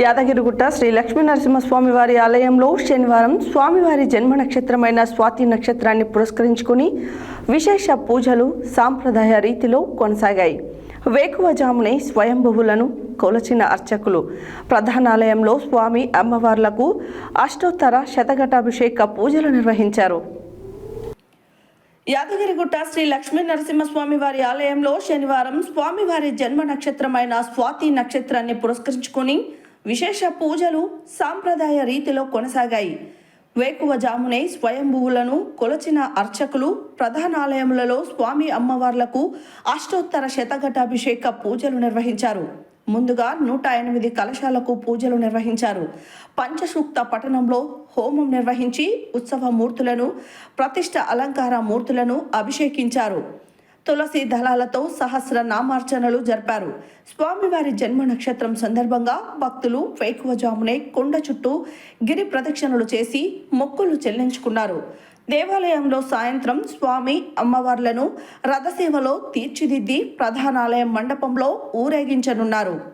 యాదగిరిగుట్ట శ్రీ లక్ష్మీ నరసింహస్వామి వారి ఆలయంలో శనివారం స్వామివారి జన్మ నక్షత్రమైన స్వాతి నక్షత్రాన్ని పురస్కరించుకుని విశేష పూజలు సాంప్రదాయ రీతిలో కొనసాగాయి. వేకువజామునే స్వయంభువులను కొలచిన అర్చకులు. ప్రధానాలయంలో స్వామి అమ్మవార్లకు అష్టోత్తర శతఘటాభిషేక పూజలు నిర్వహించారు. యాదగిరిగుట్ట శ్రీ లక్ష్మీ నరసింహస్వామి వారి ఆలయంలో శనివారం స్వామివారి జన్మ నక్షత్రమైన స్వాతి నక్షత్రాన్ని పురస్కరించుకొని విశేష పూజలు సాంప్రదాయ రీతిలో కొనసాగాయి. వేకువజామునే స్వయంభువులను కొలచిన అర్చకులు ప్రధానాలయములలో స్వామి అమ్మవార్లకు అష్టోత్తర శతఘటాభిషేక పూజలు నిర్వహించారు. ముందుగా నూట ఎనిమిది కలశాలకు పూజలు నిర్వహించారు. పంచసూక్త పట్టణంలో హోమం నిర్వహించి ఉత్సవ మూర్తులను ప్రతిష్ట అలంకార మూర్తులను అభిషేకించారు. తులసి దళాలతో సహస్ర నామార్చనలు జరిపారు. స్వామివారి జన్మ నక్షత్రం సందర్భంగా భక్తులు వేకువజామునే కొండ చుట్టూ గిరి ప్రదక్షిణలు చేసి మొక్కులు చెల్లించుకున్నారు. దేవాలయంలో సాయంత్రం స్వామి అమ్మవార్లను రథసేవలో తీర్చిదిద్ది ప్రధానాలయం మండపంలో ఊరేగించనున్నారు.